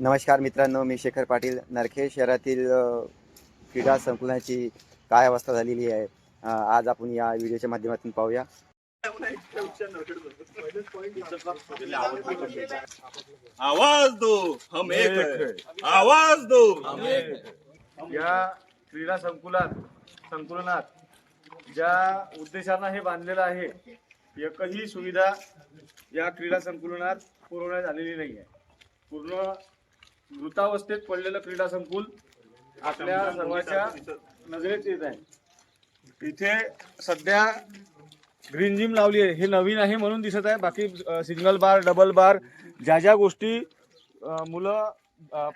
नमस्कार मित्रांनो मी शेखर पाटील. नरखेड शहरातील क्रीडा संकुलाची काय अवस्था झालेली आहे आज आपण या व्हिडिओच्या माध्यमातून पाहूया. आवाज दो हम एक आवाज दो। या क्रीडा संकुलात संकुलनात ज्या उद्देशानं हे बांधलेलं आहे एकही सुविधा या क्रीडा संकुलनात पुरवण्यात आलेली नाही आहे पूर्ण मृतावस्थेत पडलेलं क्रीडा संकुल आपल्या सर्वांच्या नजरेत येत आहे. इथे सध्या ग्रीन जिम लावली आहे. हे नवीन आहे म्हणून दिसत आहे. बाकी सिंगल बार डबल बार ज्या ज्या गोष्टी मुलं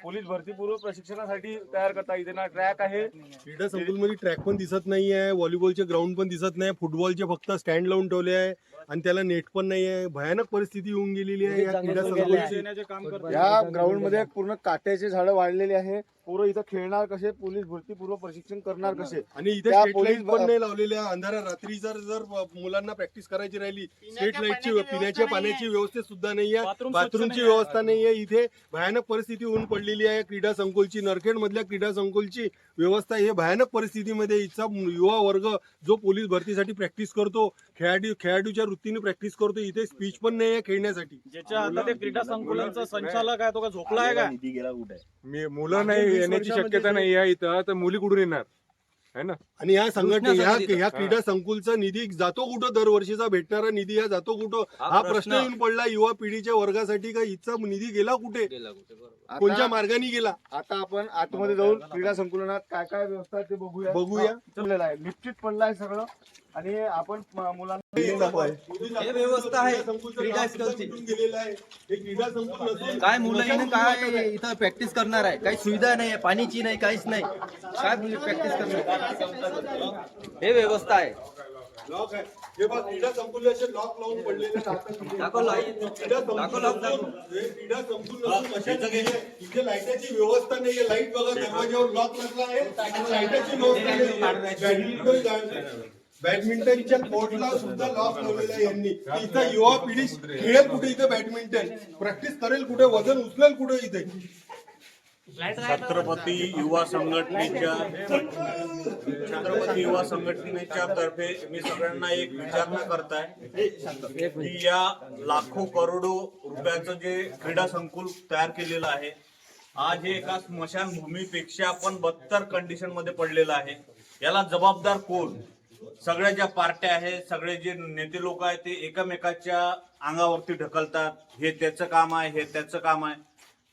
पोलीस भरतीपूर्व प्रशिक्षणासाठी तयार करतात इथे ना ट्रॅक आहे. क्रीडा संकुलमध्ये ट्रॅक पण दिसत नाही आहे व्हॉलीबॉलचे ग्राउंड पण दिसत नाही. फुटबॉलचे फक्त स्टँड लावून ठेवले आहे. आणि त्याला नेट पण नाही आहे भयानक परिस्थिती येऊन गेलेली आहे. या क्रीडा संकुलची या ग्राउंडमध्ये पूर्ण काट्याचे झाडं वाढलेली आहे. पोरं इथं खेळणार कसे? पोलीस भरतीपूर्व प्रशिक्षण करणार कसे? आणि इथे त्या स्ट्रीट लाइट पोलीस- पण नाही लावलेले आहे अंधारा रात्री जर जर मुलांना प्रॅक्टिस करायची राहिली स्ट्रीट लाईटची पिण्याच्या पाण्याची व्यवस्था सुद्धा नाही आहे बाथरूमची व्यवस्था नाही आहे इथे भयानक परिस्थिती होऊन पडलेली आहे. क्रीडा संकुलची नरखेड मधल्या क्रीडा संकुलची व्यवस्था हे भयानक परिस्थितीमध्ये इथचा युवा वर्ग जो पोलीस भरतीसाठी प्रॅक्टिस करतो खेळाडू खेळाडूच्या वृत्तीने प्रॅक्टिस करतो इथे स्पीच पण नाही आहे खेळण्यासाठी. ज्याच्या आता ते क्रीडा संकुलनचा संचालक आहे तो का झोपला आहे का निधी गेला कुठे? मी मुलं नाही येण्याची शक्यता नाही. आहे इथं. तर मुली कुठून येणार? है ना? आणि या संघटने ह्या ह्या क्रीडा संकुलचा निधी जातो कुठं? दरवर्षीचा भेटणारा निधी हा जातो कुठं? हा प्रश्न येऊन पडला. युवा पिढीच्या वर्गासाठी का हिचा निधी गेला कुठे? कोणत्या मार्गाने गेला? आता आपण आतमध्ये जाऊन क्रीडा संकुलनात काय काय व्यवस्था आहे ते बघूया. बघूया. निश्चित पडलं आहे सगळं. आणि आपण मुलांना हे व्यवस्था आहे. क्रीडा हे संकुल काय मुलं काय इथं प्रॅक्टिस करणार आहे? काही सुविधा नाही आहे पाणीची नाही काहीच नाही. काय मुलं प्रॅक्टिस करणार हे व्यवस्था आहे. लॉक आहे. हे बघ क्रीडा संकुल असे लॉक लावून पडलेले. क्रीडा. संकुल. इथे लाईटाची व्यवस्था नाहीये. लाइट बघा दरवाज्यावर लॉक लागला आहे. लाईटाची व्यवस्था बॅडमिंटनच्या कोर्टला सुद्धा लॉस लावलेला आहे यांनी. इथं युवा पिढी खेळेल कुठे इथे बॅडमिंटन? प्रॅक्टिस करेल कुठे? वजन उचलेल कुठे इथे? छत्रपती युवा संघटनेच्या छत्रपती युवा संघटनेच्या तर्फे मी सगळ्यांना एक विचारणा करताय की या लाखो करोडो रुपयाचं जे क्रीडा संकुल तयार केलेलं आहे आज हे एका स्मशानभूमीपेक्षा पण बदतर कंडिशनमध्ये पडलेलं आहे. याला जबाबदार कोण? सगळ्या ज्या पार्ट्या आहेत सगळे जे नेते लोक आहेत ते एकमेकाच्या अंगावरती ढकलतात. हे त्याचं काम आहे हे त्याचं काम आहे.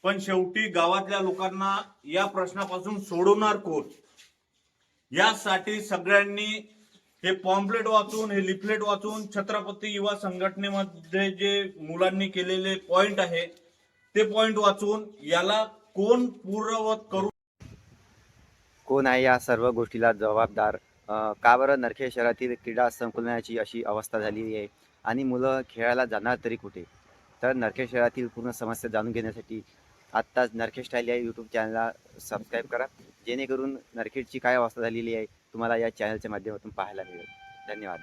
पण शेवटी गावातल्या लोकांना या प्रश्नापासून सोडवणार कोण? यासाठी सगळ्यांनी हे पॉम्पलेट वाचून हे लिफलेट वाचून छत्रपती युवा संघटनेमध्ये जे मुलांनी केलेले पॉइंट आहे ते पॉइंट वाचून याला कोण पूर्ववत करू? कोण आहे या सर्व गोष्टीला जबाबदार? का बरं नरखेड शहरातील क्रीडा संकुलनाची अशी अवस्था झालेली आहे? आणि मुलं खेळायला जाणार तरी कुठे? तर नरखेड शहरातील पूर्ण समस्या जाणून घेण्यासाठी आत्ताच नरखेड स्टाईल या यूट्यूब चॅनलला सबस्क्राईब करा. जेणेकरून नरखेडची काय अवस्था झालेली आहे तुम्हाला या चॅनलच्या माध्यमातून पाहायला मिळेल. धन्यवाद.